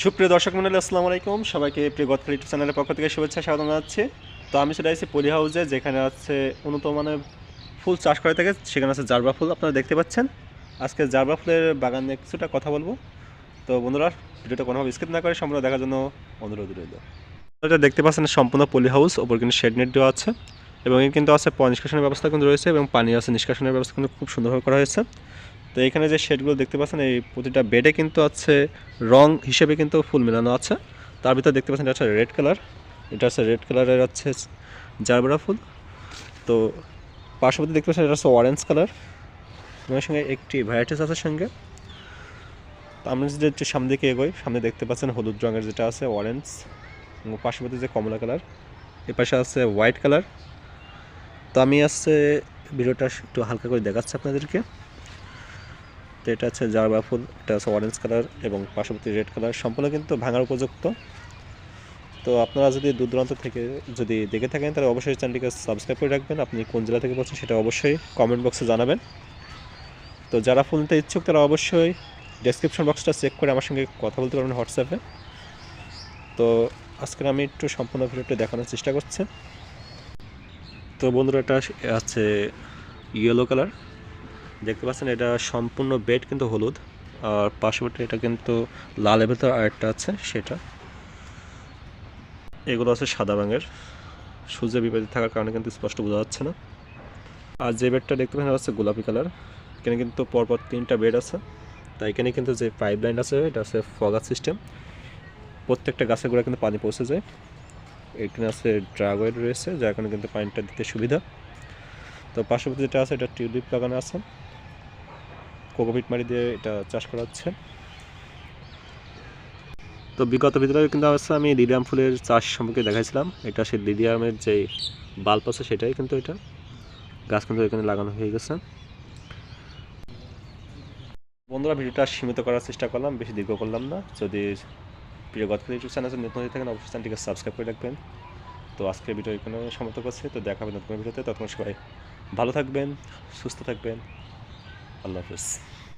সুপ্রিয় দর্শক মন্ডলী আসসালামু আলাইকুম। সবাইকে প্রিয় গতকাল ইউটিউব চ্যানেলের পক্ষ থেকে শুভেচ্ছা, স্বাগত জানাচ্ছি। তো আমি সেটা আছি পলি হাউসে যেখানে আছে উন্নত মানের ফুল চাষ করে থাকে, সেখানে আছে জারবা ফুল, আপনারা দেখতে পাচ্ছেন। আজকে জারবা ফুলের বাগান নিয়ে কিছুটা কথা বলব। তো বন্ধুরা, ভিডিওটা কোনোভাবে স্কিপ না করে সম্পূর্ণ দেখার জন্য অনুরোধ রইল। এটা দেখতে পাচ্ছেন সম্পূর্ণ পলি হাউস ওপর কিন্তু শেড নেট দেওয়া আছে। এবং কিন্তু আছে পয় নিষ্কাশনের ব্যবস্থা কিন্তু রয়েছে এবং পানি আছে নিষ্কাশনের ব্যবস্থা কিন্তু খুব সুন্দরভাবে করা হয়েছে। তো এখানে যে শেডগুলো দেখতে পাচ্ছেন, এই প্রতিটা বেডে কিন্তু আছে রং হিসেবে কিন্তু ফুল মেলানো আছে। তার ভিতরে দেখতে পাচ্ছেন এটা হচ্ছে রেড কালার এটা হচ্ছে রেড কালারের হচ্ছে জারবেরা ফুল। তো পার্শ্ববর্তী দেখতে পাচ্ছেন এটা হচ্ছে অরেঞ্জ কালার তোমার সঙ্গে একটি ভ্যারাইটিস আছে সঙ্গে। আমরা যদি একটু সামনে দিকে এগোই, সামনে দেখতে পাচ্ছেন হলুদ রঙের যেটা আছে অরেঞ্জ এবং পার্শ্ববর্তী যে কমলা কালার এ পাশে আছে হোয়াইট কালার তো আমি আসছে ভিডিওটা একটু হালকা করে দেখাচ্ছি আপনাদেরকে। তো এটা হচ্ছে জারবা ফুল, এটা হচ্ছে অরেঞ্জ কালার এবং পার্শ্ববর্তী রেড কালার সম্পূর্ণ কিন্তু ভাঙার উপযুক্ত। তো আপনারা যদি দূর দূরান্ত থেকে যদি দেখে থাকেন, তাহলে অবশ্যই চ্যানেলটিকে সাবস্ক্রাইব করে রাখবেন। আপনি কোন জেলা থেকে বলছেন সেটা অবশ্যই কমেন্ট বক্সে জানাবেন। তো যারা ফুল নিতে ইচ্ছুক, তারা অবশ্যই ডেসক্রিপশন বক্সটা চেক করে আমার সঙ্গে কথা বলতে পারবেন হোয়াটসঅ্যাপে তো আজকে আমি একটু সম্পূর্ণ ভিডিওটা দেখানোর চেষ্টা করছি। তো বন্ধুরা, এটা আছে ইয়েলো কালার দেখতে পাচ্ছেন এটা সম্পূর্ণ বেড কিন্তু হলুদ। আর পার্শ্ববর্তী এটা কিন্তু লালের ভেতর আরেকটা আছে, সেটা। এগুলো আছে সাদা রঙের। সূর্য বিপরীতে থাকার কারণে কিন্তু স্পষ্ট বোঝা যাচ্ছে না। আর যে বেডটা দেখতে পাচ্ছেন হচ্ছে গোলাপি কালার। এখানে কিন্তু পরপর তিনটা বেড আছে। তাই এখানে কিন্তু যে পাইপ লাইন আছে, এটা আছে ফগার সিস্টেম। প্রত্যেকটা গাছের গোড়া কিন্তু পানি পৌঁছে যায়। এখানে আছে ড্রাগওয়েড রয়েছে, যার কারণে কিন্তু পানিটা দিতে সুবিধা। তো পার্শ্ববর্তী যেটা আছে, এটা টিউলিপ লাগানো আছে। কোকোপিট মারি দিয়ে এটা চাষ করা হচ্ছে তো বিগত ভিতরে কিন্তু অবশ্য আমি লিডিয়াম ফুলের চাষ সম্পর্কে দেখাইছিলাম। এটা সেই লিডিয়ামের যে বাল্ব আছে সেটাই কিন্তু এটা। গাছ কিন্তু এখানে লাগানো হয়ে গেছে। বন্ধুরা ভিডিওটা সীমিত করার চেষ্টা করলাম বেশি দীর্ঘ করলাম না। যদি প্রিয় গতকাল ইউটিউব চ্যানেল নতুন হয়ে থাকেন অবশ্যই চ্যানেলটিকে সাবস্ক্রাইব করে রাখবেন। তো আজকের ভিডিও এখানে সমাপ্ত করছে। তো দেখা হবে নতুন ভিডিওতে। ততক্ষণ সবাই ভালো থাকবেন সুস্থ থাকবেন। আল্লাহ হাফিজ